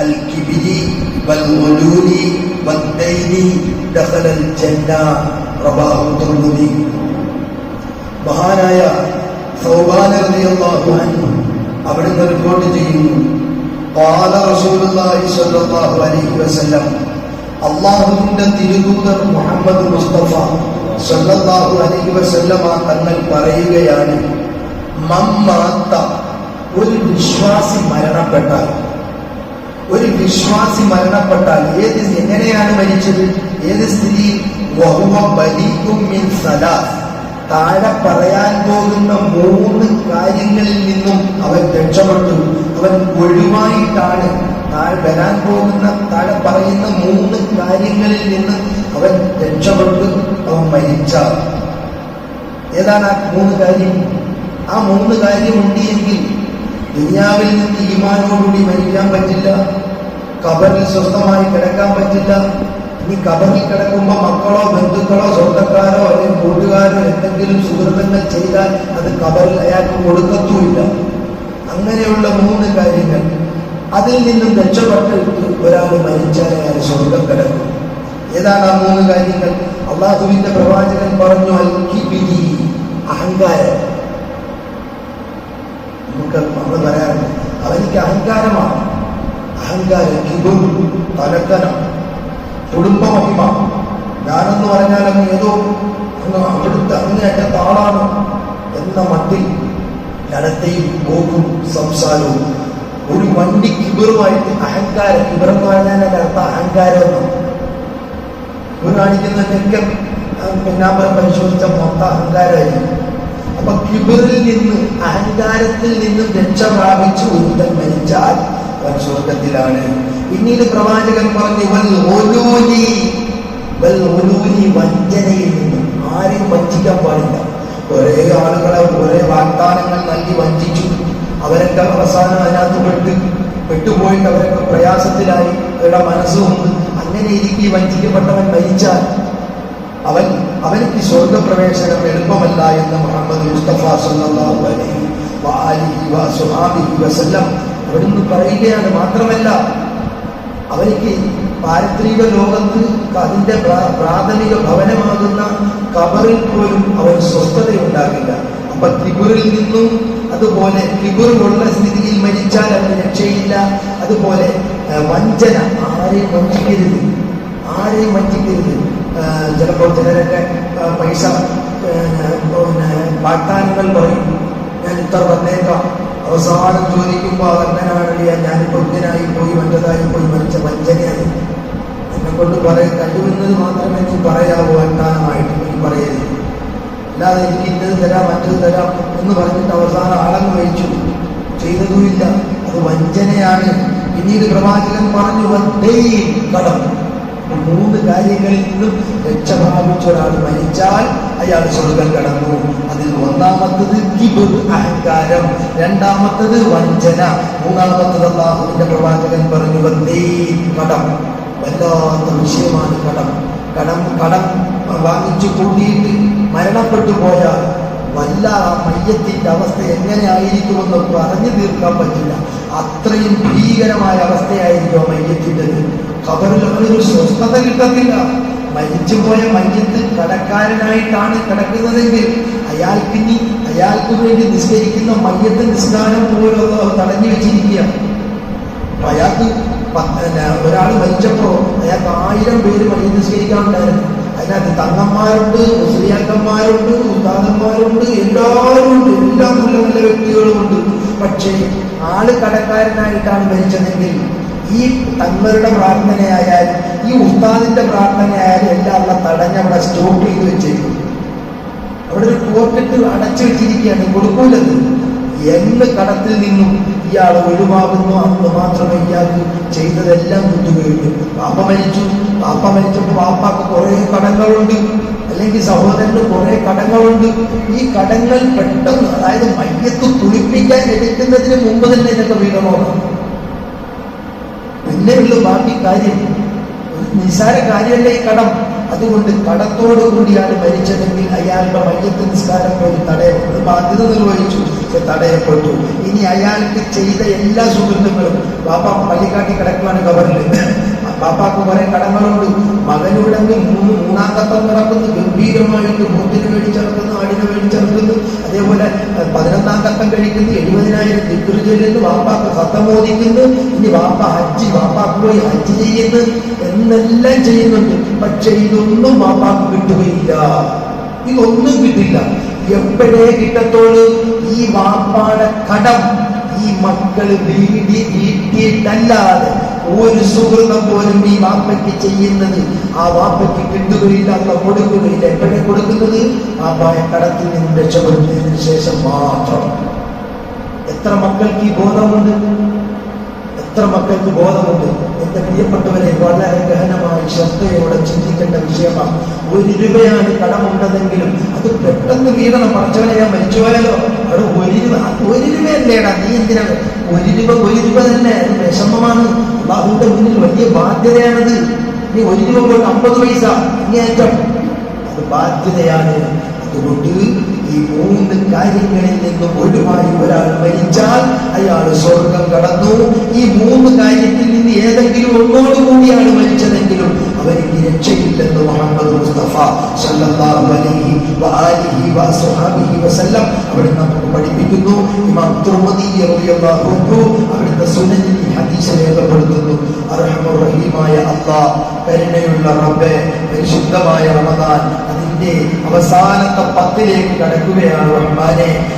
الكبر والغلول والدين دخل الجنة رواه الترمذي മഹാനായ സൗബാന റളിയല്ലാഹു അൻഹു അവിടുന്ന് റിപ്പോർട്ട് ചെയ്യുന്നു قال رسول الله صلى الله عليه وسلم അള്ളാഹുവിന്റെ തിരുദൂതർ മുഹമ്മദ് മുസ്തഫ സല്ലല്ലാഹു അലൈഹി വസല്ലമ തങ്ങൾ പറയുകയാണ് മമ്മാത്ത ഒരു വിശ്വാസി മരണപ്പെട്ടാൽ ഒരു വിശ്വാസി മരണപ്പെട്ടാൽ ഏത് എങ്ങനെയാണ് മരിച്ചത്? ഏത് സലാസ്. താഴെ പറയാൻ പോകുന്ന മൂന്ന് കാര്യങ്ങളിൽ നിന്നും അവൻ രക്ഷപ്പെട്ടു. അവൻ ഒഴിവായിട്ടാണ്. താഴെ വരാൻ പോകുന്ന താഴെ പറയുന്ന മൂന്ന് കാര്യങ്ങളിൽ നിന്ന് അവൻ രക്ഷപ്പെട്ടു. അവൻ മരിച്ച. ഏതാണ് ആ മൂന്ന് കാര്യം? ആ മൂന്ന് കാര്യം ഉണ്ടെങ്കിൽ ദുനിയാവിൽ നിന്ന് ഈമാനോടുകൂടി മരിക്കാൻ പറ്റില്ല. കബറിൽ സ്വസ്ഥമായി കിടക്കാൻ പറ്റില്ല. ഇനി കബറിൽ കിടക്കുമ്പോൾ മക്കളോ ബന്ധുക്കളോ സ്വന്തക്കാരോ അല്ലെങ്കിൽ കൂട്ടുകാരോ എന്തെങ്കിലും സുഹൃത്തുക്കൾ ചെയ്താൽ അത് കബറിൽ അയാൾക്ക് കൊടുക്കത്തുമില്ല. അങ്ങനെയുള്ള മൂന്ന് കാര്യങ്ങൾ. അതിൽ നിന്നും രക്ഷപ്പെട്ടിട്ട് ഒരാൾ മരിച്ചാൽ അയാൾ സ്വർഗം കിടക്കും. ഏതാണ് ആ മൂന്ന് കാര്യങ്ങൾ? അള്ളാഹുവിന്റെ പ്രവാചകൻ പറഞ്ഞു അഹങ്കാരം. നമുക്ക് നമ്മൾ പറയാറുണ്ട്. അവനിക്ക് അഹങ്കാരമാണ്. അഹങ്കാരം കിബുർ തലക്കനം. കുടുംബമഹിമ. ഞാനെന്ന് പറഞ്ഞാൽ അങ്ങ് ഏതോ അങ്ങ് അവിടുത്തെ അങ്ങേയറ്റത്തെ ആളാണ് എന്ന മട്ടിൽ നടത്തയും പോക്കും സംസാരവും ഒരു വണ്ടി കിബറുമായിട്ട് അഹങ്കാരം. കിബറെന്ന് പറഞ്ഞാൽ എന്റെ അർത്ഥം അഹങ്കാരം എന്നാണ് ഇവർ കാണിക്കുന്നതിനൊക്കെ പിന്നാമ്പരം പരിശോധിച്ച മൊത്തം അഹങ്കാരമായിരിക്കും. അപ്പൊ കിബറിൽ നിന്ന് അഹങ്കാരത്തിൽ നിന്നും രക്ഷ പ്രാപിച്ചു ഒരുത്തൻ മരിച്ചാൽ അവൻ സ്വർഗത്തിലാണ് പിന്നീട് പ്രവാചകൻ പറഞ്ഞു വൽ ഒലൂനി വൽ ഒലൂനി വഞ്ചനയിൽ നിന്നും ആരെയും വഞ്ചിക്കാൻ പാടില്ല. ഒരേ ആളുകളെ ഒരേ വാഗ്ദാനങ്ങൾ നൽകി വഞ്ചിച്ചു. അവരൊക്കെ അവസാനം അതിനകത്ത് പെട്ട് പെട്ടുപോയിട്ട് അവരൊക്കെ പ്രയാസത്തിലായി. അവരുടെ മനസ്സുകൊണ്ട് അങ്ങനെ ഇരിക്കി വഞ്ചിക്കപ്പെട്ടവൻ മരിച്ചാൽ അവൻ അവനിക്ക് സ്വർഗപ്രവേശനം എളുപ്പമല്ല എന്ന് മുഹമ്മദ് മുസ്തഫ സല്ലല്ലാഹു അലൈഹി വആലിഹി വസുഹാബിഹി വസല്ലം അവിടുന്ന് പറയുകയാണ് മാത്രമല്ല അവയ്ക്ക് പാരത്രിക ലോകത്ത് അതിന്റെ പ്രാ- പ്രാഥമിക ഭവനമാകുന്ന കബറിൽ പോലും അവൻ സ്വസ്ഥതയുണ്ടാകില്ല. അപ്പൊ തിബുറിൽ നിന്നും അതുപോലെ കിബിറുള്ള സ്ഥിതിയിൽ മരിച്ചാൽ അവന് രക്ഷയില്ല. അതുപോലെ വഞ്ചന ആരെയും വഞ്ചിക്കരുത്. ആരെയും വഞ്ചിക്കരുത്. ചിലപ്പോൾ ചിലരൊക്കെ പൈസ പിന്നെ വാഗ്ദാനങ്ങൾ പറയും. ഞാൻ ഇത്ര വന്നേക്കാം. അവസാനം ചോദിക്കുമ്പോൾ അവന്നനാണില്ല ഞാനിപ്പോൾ ഇങ്ങനായി പോയി മറ്റേതായി പോയി മരിച്ച വഞ്ചനയായി എന്നെ കൊണ്ട് പറയാൻ കഴിയുന്നത് മാത്രമേ എനിക്ക് പറയാവൂ അട്ടാനമായിട്ട് എനിക്ക് പറയരുത് അല്ലാതെ എനിക്ക് ഇന്നത് തരാം മറ്റത് തരാം എന്ന് പറഞ്ഞിട്ട് അവസാനം ആളങ്ങ് വഹിച്ചു ചെയ്തതുമില്ല. അത് വഞ്ചനയാണ്. പിന്നീട് പ്രവാചകൻ പറഞ്ഞു കടം മൂന്ന് കാര്യങ്ങളിൽ നിന്നും രക്ഷ ഒരാൾ മരിച്ചാൽ അയാൾ സ്വർഗം കടന്നു. അതിൽ ഒന്നാമത്തത് കിബിർ അഹങ്കാരം. രണ്ടാമത്തത് വഞ്ചന. മൂന്നാമത്തത് അള്ളാഹുവിന്റെ പ്രവാചകൻ പറഞ്ഞു വന്നേ കടം. വല്ലാത്ത വിഷയമാണ് കടം. കടം കടം വാങ്ങിച്ചു കൂട്ടിയിട്ട് മരണപ്പെട്ടു പോയാൽ വല്ല ആ മയ്യത്തിന്റെ അവസ്ഥ എങ്ങനെയായിരിക്കുമെന്ന് പറഞ്ഞു തീർക്കാൻ പറ്റില്ല. അത്രയും ഭീകരമായ അവസ്ഥയായിരിക്കും അവനൊരു സ്വസ്ഥത കിട്ടത്തില്ല. മരിച്ചുപോയ മയ്യത്ത് കടക്കാരനായിട്ടാണ് കിടക്കുന്നതെങ്കിൽ അയാൾക്ക് ഇനി അയാൾക്ക് വേണ്ടി നിസ്കരിക്കുന്ന മയ്യത്ത് നിസ്കാരം പോലും തടഞ്ഞു വെച്ചിരിക്കുക. അയാൾക്ക് ഒരാൾ മരിച്ചപ്പോ അയാൾക്ക് ആയിരം പേര് മയ്യ നിസ്കരിക്കാനുണ്ടായിരുന്നു. അതിനകത്ത് തങ്ങന്മാരുണ്ട് മുസ്ലിയാക്കന്മാരുണ്ട് ഉസ്താദന്മാരുണ്ട് എല്ലാവരും ഉണ്ട് എല്ലാ നല്ല നല്ല വ്യക്തികളും ഉണ്ട് പക്ഷേ ആൾ കടക്കാരനായിട്ടാണ് മരിച്ചതെങ്കിൽ ഈ തങ്ങളുടെ പ്രാർത്ഥനയായാലും ഈ ഉസ്താദിന്റെ പ്രാർത്ഥനയായാലും എല്ലാം ഉള്ള തടഞ്ഞ് അവിടെ സ്റ്റോപ്പ് ചെയ്ത് വെച്ചേക്കും അവിടെ ഒരു പോക്കറ്റ് അടച്ചു വെച്ചിരിക്കുകയാണ് കൊടുക്കൂലത്. എന്ന് കടത്തിൽ നിന്നും ഇയാൾ ഒഴിവാകുന്നു. അന്ന് മാത്രമേ ഇയാൾക്ക് ചെയ്തതെല്ലാം കുത്തുകയുള്ളൂ പാപ്പ മരിച്ചു. പാപ്പ മരിച്ചപ്പോൾ പാപ്പാക്ക് കുറെ കടങ്ങളുണ്ട്. അല്ലെങ്കിൽ സഹോദരന് കുറെ കടങ്ങളുണ്ട്. ഈ കടങ്ങൾ പെട്ടെന്ന് അതായത് മയ്യത്ത് കുളിപ്പിക്കാൻ എടുക്കുന്നതിന് മുമ്പ് തന്നെ ഇതൊക്കെ വീണമോണം പിന്നെയുള്ള ബാക്കി കാര്യം. ഒരു നിസ്സാര കാര്യമല്ല ഈ കടം. അതുകൊണ്ട് കടത്തോടു കൂടിയാണ് മരിച്ചതെങ്കിൽ അയാളുടെ മയ്യത്ത് നിസ്കാരം പോലും തടയപ്പെട്ടു. ബാധ്യത നിർവഹിച്ചു. തടയപ്പെട്ടു. ഇനി അയാൾക്ക് ചെയ്ത എല്ലാ സുഹൃത്തുക്കളും ബാപ്പ പള്ളിക്കാട്ടി കിടക്കുവാണ് കവറിൽ. ബാപ്പാക്ക് കുറെ കടങ്ങളുണ്ട്. മകനിവിടെ മൂന്ന് മൂന്നാം കത്തം നടക്കുന്നു. ഗംഭീരമായിട്ട് മൂത്തിന് മേടിച്ചിറക്കുന്നു ആടിനെ മേടിച്ചിറക്കുന്നു അതേപോലെ അഹ് പതിനൊന്നാം ഘട്ടം കഴിക്കുന്നു. എഴുപതിനായിരം ദിക്കുറി ചെല്ലുന്നു വാപ്പാക്ക് സത്തം മോദിക്കുന്നു ഇനി വാപ്പ ഹജ്ജ് വാപ്പാക്ക് പോയി ഹജ്ജ് ചെയ്യുന്നു എന്നെല്ലാം ചെയ്യുന്നുണ്ട്. പക്ഷെ ഇതൊന്നും വാപ്പാക്ക് കിട്ടുകയില്ല. ഇതൊന്നും കിട്ടില്ല. എപ്പോഴേ കിട്ടത്തോളൂ? ഈ വാപ്പാടെ കടം. ഈ മക്കൾ വീടി വീട്ടിയിട്ടല്ലാതെ ഒരു സുഹൃതം പോലും ഈ വാപ്പയ്ക്ക് ചെയ്യുന്നത് ആ വാപ്പയ്ക്ക് കിട്ടുകയില്ല അല്ല കൊടുക്കുകയില്ല. എപ്പോഴെ കൊടുക്കുന്നത്? ആ കടത്തിൽ നിന്ന് രക്ഷപ്പെടുന്നതിന് ശേഷം മാത്രം. എത്ര മക്കൾക്ക് ഈ ബോധമുണ്ട്? എത്ര മക്കൾക്ക് ബോധമുണ്ട്? എന്റെ പ്രിയപ്പെട്ടവരെ വളരെ ഗഹനമായി ശ്രദ്ധയോടെ ചിന്തിക്കേണ്ട വിഷയമാണ് ഒരു രൂപയാണ് കടമുണ്ടതെങ്കിലും അത് പെട്ടെന്ന് വീഴണം പറച്ചവനെ ഞാൻ മരിച്ചുപോയാലോ അവിടെ ഒരു രൂപ ഒരു ഒരു രൂപയല്ലേടാ നീ എന്തിനാണ് ഒരു രൂപ ഒരു രൂപ തന്നെ വിഷമമാണ്. ബാബുവിന്റെ മുന്നിൽ വലിയ ബാധ്യതയാണത്. നീ ഒരു രൂപ കൊണ്ട് അമ്പത് പൈസ ഇങ്ങേറ്റം അത് ബാധ്യതയാണ്. അതുകൊണ്ട് ഈ മൂന്ന് കാര്യങ്ങളിൽ നിന്നും ഒഴിവായി ഒരാൾ മരിച്ചാൽ അയാൾ സ്വർഗം കടന്നു. ഈ മൂന്ന് കാര്യത്തിൽ നിന്ന് ഏതെങ്കിലും ഒന്നോടുകൂടിയാണ് മരിച്ചതെങ്കിലും അവർക്ക് രക്ഷയില്ലെന്ന് മുഹമ്മദ് മുസ്തഫ സല്ലല്ലാഹു അലൈഹി വആലിഹി വസഹബിഹി വസല്ലം അവിടെ നമുക്ക് പഠിപ്പിക്കുന്നു. ഇമാം അൻഹു അവിടുത്തെ സുനനിൽ ഹദീസ് രേഖപ്പെടുത്തുന്നു. അർഹമർ റഹീമായ അല്ലാഹ് കരുണയുള്ള റബ്ബേ പരിശുദ്ധമായ റമദാൻ. അതിന്റെ അവസാനത്തെ പത്തിലേക്ക് കടക്കുകയാണ് റഹ്മാനെ.